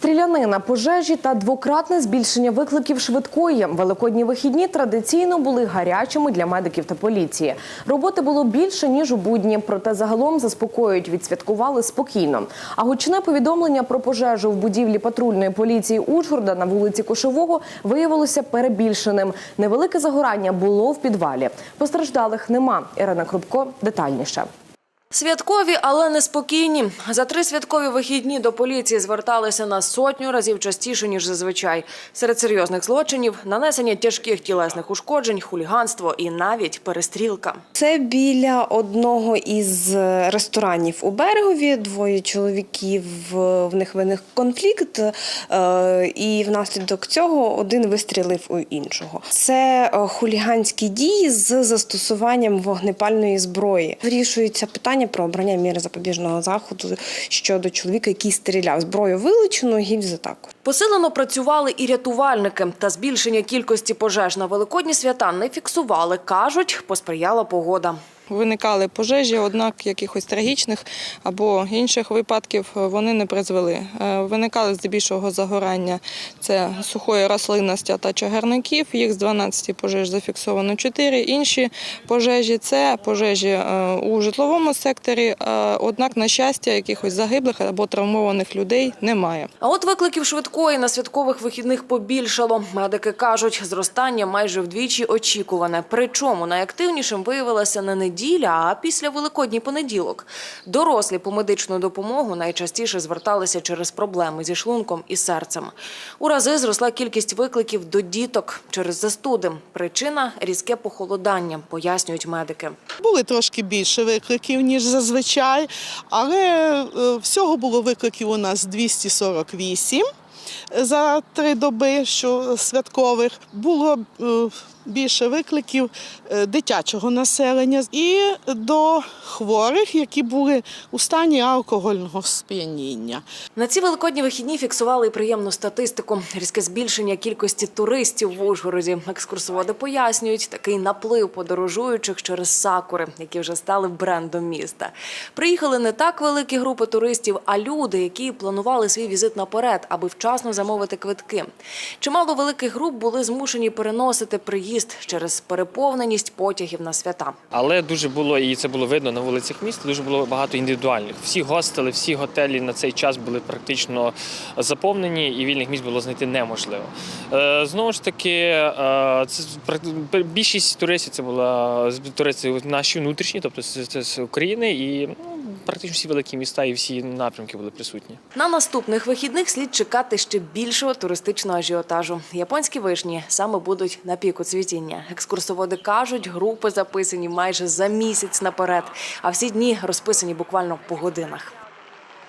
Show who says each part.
Speaker 1: Стрілянина, пожежі та двократне збільшення викликів швидкої. Великодні вихідні традиційно були гарячими для медиків та поліції. Роботи було більше ніж у будні, проте загалом заспокоюють, відсвяткували спокійно. А гучне повідомлення про пожежу в будівлі патрульної поліції Ужгорода на вулиці Кошового виявилося перебільшеним. Невелике загорання було в підвалі. Постраждалих нема. Ірина Крупко детальніше.
Speaker 2: Святкові, але неспокійні. За три святкові вихідні до поліції зверталися на сотню разів частіше, ніж зазвичай. Серед серйозних злочинів – нанесення тяжких тілесних ушкоджень, хуліганство і навіть перестрілка.
Speaker 3: Це біля одного із ресторанів у берегові. Двоє чоловіків в них виник конфлікт, е, і внаслідок цього один вистрілив у іншого. Це е, хуліганські дії з застосуванням вогнепальної зброї. Вирішується питання про обрання міри запобіжного заходу щодо чоловіка, який стріляв. Зброю вилучено, гільзатаку.
Speaker 2: Посилено працювали і рятувальники. Та збільшення кількості пожеж на Великодні свята не фіксували. Кажуть, посприяла погода.
Speaker 4: Виникали пожежі, однак якихось трагічних або інших випадків вони не призвели. Е, Виникали здебільшого загорання це сухої рослинності та чагарників. Їх з 12 пожеж зафіксовано 4. Інші пожежі це пожежі е, у житловому секторі. е, Однак, на щастя, якихось загиблих або травмованих людей немає.
Speaker 2: А от викликів швидкої на святкових вихідних побільшало. Медики кажуть, зростання майже вдвічі очікуване. Причому найактивнішим виявилася не неділя, а після Великодній понеділок. Дорослі по медичну допомогу найчастіше зверталися через проблеми зі шлунком і серцем. У рази зросла кількість викликів до діток через застуди. Причина – різке похолодання, пояснюють медики.
Speaker 5: Були трошки більше викликів, ніж зазвичай, але е, всього було викликів у нас 248 за три доби, що святкових. Було е, більше викликів е, дитячого населення і до хворих, які були у стані алкогольного сп'яніння.
Speaker 2: На ці великодні вихідні фіксували приємну статистику. Різке збільшення кількості туристів в Ужгороді. Екскурсоводи пояснюють, такий наплив подорожуючих через сакури, які вже стали брендом міста. Приїхали не так великі групи туристів, а люди, які планували свій візит наперед, аби вчасно замовити квитки. Чимало великих груп були змушені переносити приїзд через переповненість потягів на свята.
Speaker 6: Але дуже було, і це було видно на вулицях міста, дуже було багато індивідуальних. Всі гостели, всі готелі на цей час були практично заповнені, і вільних місць було знайти неможливо. Е, Знову ж таки, е, це більшість туристів це була туристи наші внутрішні, тобто з України, і ну, практично всі великі міста і всі напрямки були присутні.
Speaker 2: На наступних вихідних слід чекати ще більшого туристичного ажіотажу. Японські вишні саме будуть на піку цвітіння. Екскурсоводи кажуть, групи записані майже за місяць наперед, а всі дні розписані буквально по годинах.